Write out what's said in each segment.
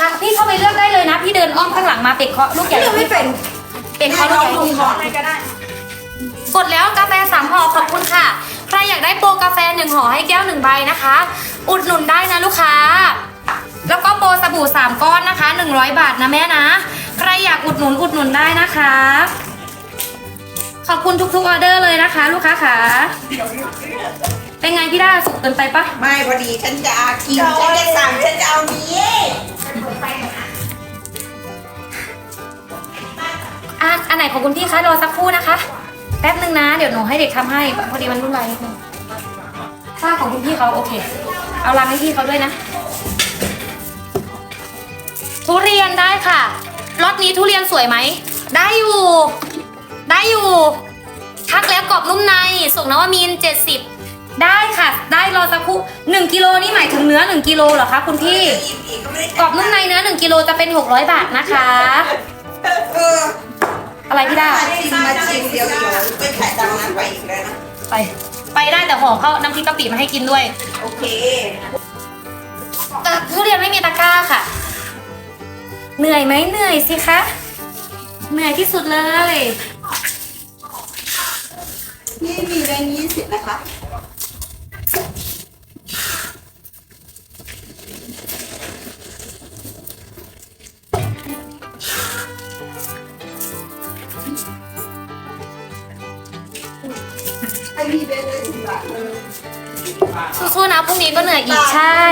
คะพี่เข้าไปเลือกได้เลยนะ พี่เดินอ้อมข้างหลังมาเป็ดเคาะลูกใหญ่ยังไม่เป็นเป็ดเคาะลูกใหญ่ลงขออะไรก็ได้กดแล้วกาแฟสามห่อขอบคุณค่ะ ใครอยากได้โปรกาแฟหนึ่งห่อให้แก้วหนึ่งใบนะคะ อุดหนุนได้นะลูกค้า แล้วก็โปรสบู่สามก้อนนะคะ100บาทนะแม่นะ ใครอยากอุดหนุนอุดหนุนได้นะคะ ขอบคุณทุกๆออเดอร์เลยนะคะ ลูกค้าขาเป็นไงพี่ด้าสุกเกินไปปะไม่พอดีฉันจะกินฉันจะสั่งฉันจะเอานี้ อะอันไหนของคุณพี่คะรอสักครู่นะคะ แป๊บนึงนะ เดี๋ยวหนูให้เด็กทำให้พอดีมันรุ่นไรนิดนึงฝ้าของคุณพี่เขาโอเค เอาลังให้พี่เขาด้วยนะ ทุเรียนได้ค่ะรถนี้ทุเรียนสวยไหม ได้อยู่ ได้อยู่ ทักแล้วกรอบนุ่มในส่งนวมินเจ็ดสิบ ได้ค่ะ ได้รอสักครู่หนึ่งกิโลนี่หมายถึงเนื้อหนึ่งกิโลเหรอคะคุณพี่กรอบนุ่มในเนื้อหนึ่งกิโลจะเป็นหกร้อยบาทนะคะ เอออะไรพี่ดามาชิมมาชิมเดี๋ยวเดี๋ยวไปขายตามนั้นไปอีกแล้วนะไป ไปได้แต่ห่อเขาน้ำพริกกะปิมาให้กินด้วยโอเคแต่ทุเรียนไม่มีตะกร้าค่ะ เหนื่อยไหมเหนื่อยสิคะเหนื่อยที่สุดเลย นี่มีแบงค์ยี่สิบนะคะ มีแบงค์เลยสิบบาทเลยสู้ๆนะพรุ่งนี้ก็เหนื่อยอีกใช่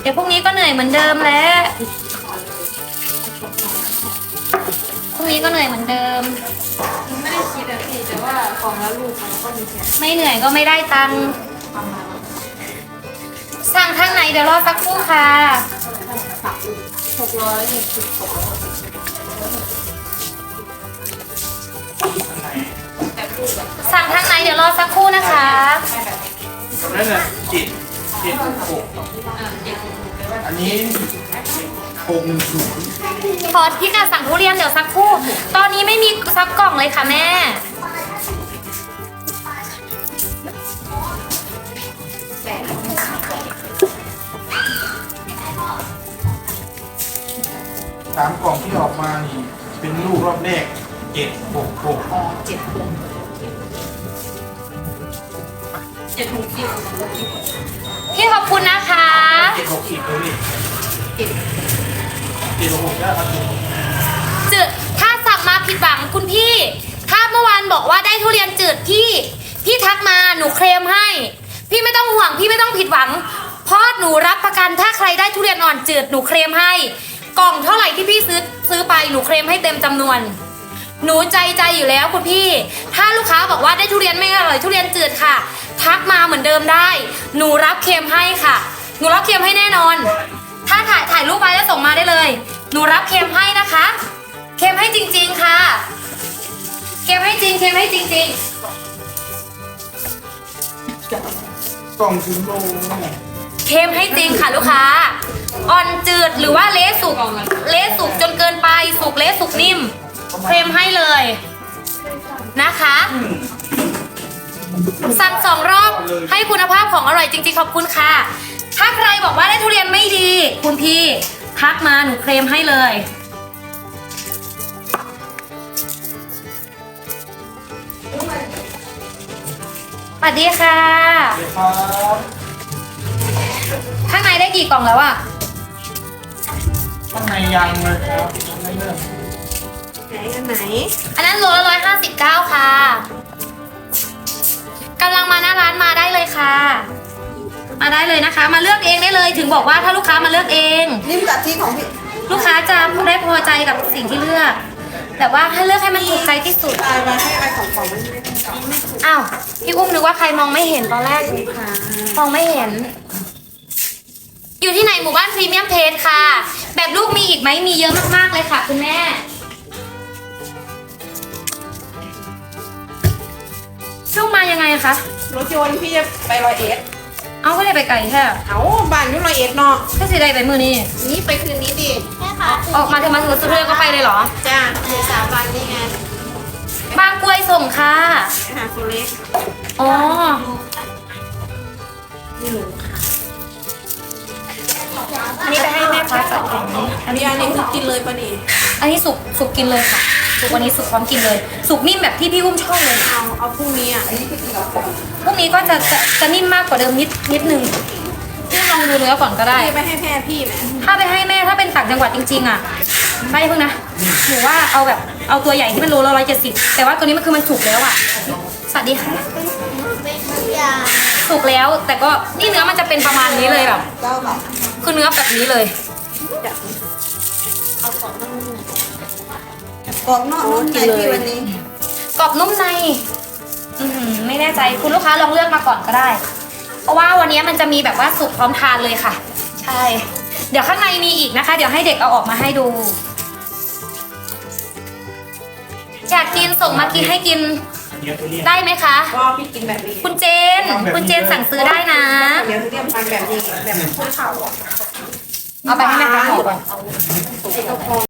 เดี๋ยวพรุ่งนี้ก็เหนื่อยเหมือนเดิมแล้วพรุ่งนี้ก็เหนื่อยเหมือนเดิม ไม่ได้คิดอะพี่แต่ว่าของและลูกมันก็มีแค่ไม่เหนื่อยก็ไม่ได้ตังค์สั่งทางไหนเดี๋ยวรอสักครู่ค่ะหกร้อยหกสิบหก นะคะนั่นน่ะจิตจิตหกอ่าเจ็ดหกแต่ว่าอันนี้หกหนึ่งศูนย์ขอพี่กาสั่งทุเรียนเดี๋ยวสักครู่ ตอนนี้ไม่มีซักกล่องเลยค่ะแม่ สามกล่องที่ออกมานี่เป็นลูกรอบแรกเจ็ดหกหก อ๋อเจ็ดหก เจ็ดหกสิบพี่ขอบคุณนะคะเจ็ดหกสิบเลยดิเจ็ดเจ็ดหกหกได้ครับจืดถ้าสั่งมาผิดหวังคุณพี่ ถ้าเมื่อวานบอกว่าได้ทุเรียนจืดพี่ พี่ทักมาหนูเคลมให้ พี่ไม่ต้องห่วงพี่ไม่ต้องผิดหวัง เพราะหนูรับประกันถ้าใครได้ทุเรียนอ่อนจืดหนูเคลมให้ กล่องเท่าไหร่ที่พี่ซื้อซื้อไปหนูเคลมให้เต็มจำนวนหนูใจใจอยู่แล้วคุณพี่ ถ้าลูกค้าบอกว่าได้ทุเรียนไม่อร่อยทุเรียนจืดค่ะ ทักมาเหมือนเดิมได้ หนูรับเคลมให้ค่ะ หนูรับเคลมให้แน่นอน ถ้าถ่ายถ่ายรูปไปแล้วส่งมาได้เลย หนูรับเคลมให้นะคะ เคลมให้จริง ๆค่ะ เคลมให้จริงเคลมให้จริง กล่องถึงโลๆ เคลมให้จริงค่ะลูกค้า อ่อนจืดหรือว่าเละสุก เละสุกจนเกินไป สุกเละสุกนิ่ม เคลมให้เลยนะคะ สั่งสองรอบให้คุณภาพของอร่อยจริงๆขอบคุณค่ะ ถ้าใครบอกว่าได้ทุเรียนไม่ดี คุณพี่ทักมาหนูเคลมให้เลย สวัสดีค่ะเดี๋ยวครับข้างในได้กี่กล่องแล้วอะข้างในยังเลยครับยังไม่เริ่มไหนอันไหน อันนั้นโลละร้อยห้าสิบเก้าค่ะ มาได้เลยนะคะ มาเลือกเองได้เลย ถึงบอกว่าถ้าลูกค้ามาเลือกเอง นิ่มกับที่ของพี่ลูกค้าจะได้พอใจกับสิ่งที่เลือก แต่ว่าให้เลือกให้มันถูกใจที่สุดตายมาให้ไอของของมันไม่ได้ของอ้าวพี่อุ้มนึกว่าใครมองไม่เห็นตอนแรกค่ะมองไม่เห็น อยู่ที่ไหนหมู่บ้านพรีเมียมเพจค่ะ แบบลูกมีอีกไหมมีเยอะมากๆเลยค่ะ คุณแม่ลูกมายังไงคะรถยนต์พี่จะไปรอยเอ็ด เอาก็ได้ไปไกลแค่เอาบ้านอยู่รอยเอ็ดเนาะก็สิได้ไปมือนี้ นี่ไปคืนนี้ดิออกมาถึงมาถึงสุดเรือก็ไปเลยเหรอ จ้าเดี๋ยวสามวันนี่ไงบางกล้วยส่งค่ะ ไปหาคนเล็กอ๋อ นี่หนูค่ะอันนี้ไปให้แม่ค้าจัดอย่างนี้อันนี้อันนี้คือกินเลยปะนี่อันนี้สุกสุกกินเลยค่ะ สุกวันนี้สุกพร้อมกินเลย สุกนิ่มแบบที่พี่อุ้มชอบเลยเอาเอาพรุ่งนี้อะพวกนี้ก็จะจะจะนิ่มมากกว่าเดิมนิดนิดนึงพี่ลองดูเนื้อก่อนก็ได้พี่ไปให้แม่พี่ไหมถ้าไปให้แม่ถ้าเป็นต่างจังหวัดจริง ๆ อะไม่เพิ่งนะหนูว่าเอาแบบเอาตัวใหญ่ที่มันโลละร้อยเจ็ดสิบแต่ว่าตัวนี้มันคือมันสุกแล้วอะสวัสดีค่ะสุกแล้วแต่ก็นี่เนื้อมันจะเป็นประมาณนี้เลยแบบเจ้าค่ะคือเนื้อแบบนี้เลย กรอบนอกนุ่มในที่วันนี้ กรอบนุ่มในอือหือไม่แน่ใจคุณลูกค้าลองเลือกมาก่อนก็ได้ เพราะว่าวันนี้มันจะมีแบบว่าสุกพร้อมทานเลยค่ะ ใช่ เดี๋ยวข้างในมีอีกนะคะ เดี๋ยวให้เด็กเอาออกมาให้ดูอยากกินส่งมากินให้กินเดี๋ยวทุเรียนได้ไหมคะ ก็พี่กินแบบนี้ คุณเจน คุณเจนสั่งซื้อได้นะเดี๋ยวทุเรียนพันแบบนี้แบบข้าวเอาไปให้แม่ค้าห่อก่อนเอกพร